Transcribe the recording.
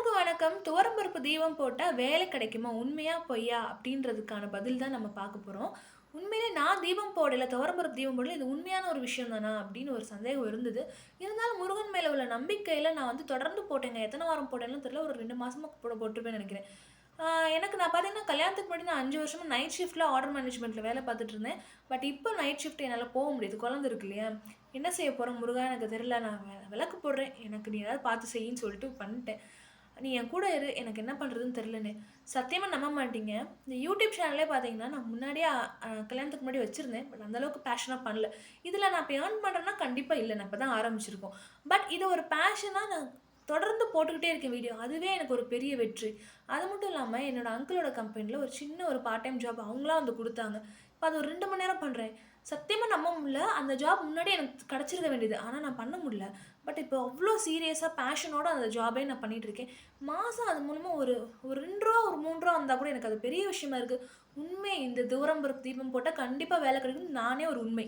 எல்லாருக்கும் வணக்கம். துவரம்பருப்பு தீபம் போட்டால் வேலை கிடைக்குமா? உண்மையா பொய்யா? அப்படின்றதுக்கான பதில் தான் நம்ம பார்க்க போகிறோம் உண்மையிலே நான் தீபம் போடல துவரம்பருப்பு தீபம் போடல இது உண்மையான ஒரு விஷயம் தானா? அப்படின்னு ஒரு சந்தேகம் இருந்தது. இருந்தாலும் முருகன் மேலே உள்ள நம்பிக்கையில் நான் வந்து தொடர்ந்து போட்டேங்க. எத்தனை வாரம் போட்டேன்னு தெரியல ஒரு ரெண்டு மாதமாக போட போட்டிருப்பேன்னு நினைக்கிறேன். எனக்கு நான் பார்த்தீங்கன்னா கல்யாணத்துக்கு முன்னாடி நான் அஞ்சு வருஷமாக நைட் ஷிஃப்ட்டில் ஆர்டர் மேனேஜ்மெண்ட்டில் வேலை பார்த்துட்டு இருந்தேன். பட் இப்போ நைட் ஷிஃப்ட் என்னால் போக முடியாது. குழந்த இருக்கு இல்லையா? என்ன செய்ய போகிறேன் முருகா? எனக்கு தெரியல. நான் விளக்கு போடுறேன். எனக்கு நீ ஏதாவது பார்த்து செய்யின்னு சொல்லிட்டு பண்ணிட்டேன். நீ என் கூட இரு எனக்கு என்ன பண்ணுறதுன்னு தெரிலன்னு சத்தியமாக நம்ப மாட்டீங்க. இந்த யூடியூப் சேனலே பார்த்தீங்கன்னா நான் முன்னாடியே கல்யாணத்துக்கு முன்னாடி வச்சுருந்தேன். பட் அந்தளவுக்கு பேஷனாக பண்ணல. இதில் நான் இப்போ ஏர்ன் பண்ணுறேன்னா கண்டிப்பாக இல்லை. நான் இப்போ தான் ஆரம்பிச்சிருக்கோம். பட் இது ஒரு பேஷனாக நான் தொடர்ந்து போட்டுக்கிட்டே இருக்கேன் வீடியோ அதுவே எனக்கு ஒரு பெரிய வெற்றி. அது மட்டும் இல்லாமல் என்னோடய அங்கிளோட கம்பெனியில் ஒரு சின்ன ஒரு பார்ட் டைம் ஜாப் அவங்களாம் வந்து கொடுத்தாங்க. இப்போ அது ஒரு ரெண்டு மணி நேரம் பண்ணுறேன் சத்தியமாக நம்ப முடியல. அந்த ஜாப் முன்னாடி எனக்கு கிடச்சிருக்க வேண்டியது. ஆனால் நான் பண்ண முடியல. பட் இப்போ அவ்வளோ சீரியஸாக பேஷனோட அந்த ஜாபே நான் பண்ணிகிட்டு இருக்கேன். மாதம் அது மூலமாக ஒரு ஒரு ரெண்டு ரூபா ஒரு மூணு ரூபா வந்தால் கூட எனக்கு அது பெரிய விஷயமா இருக்குது உண்மை இந்த தூரம் தீபம் போட்டால் கண்டிப்பாக வேலை கிடைக்கும் நானே ஒரு உண்மை.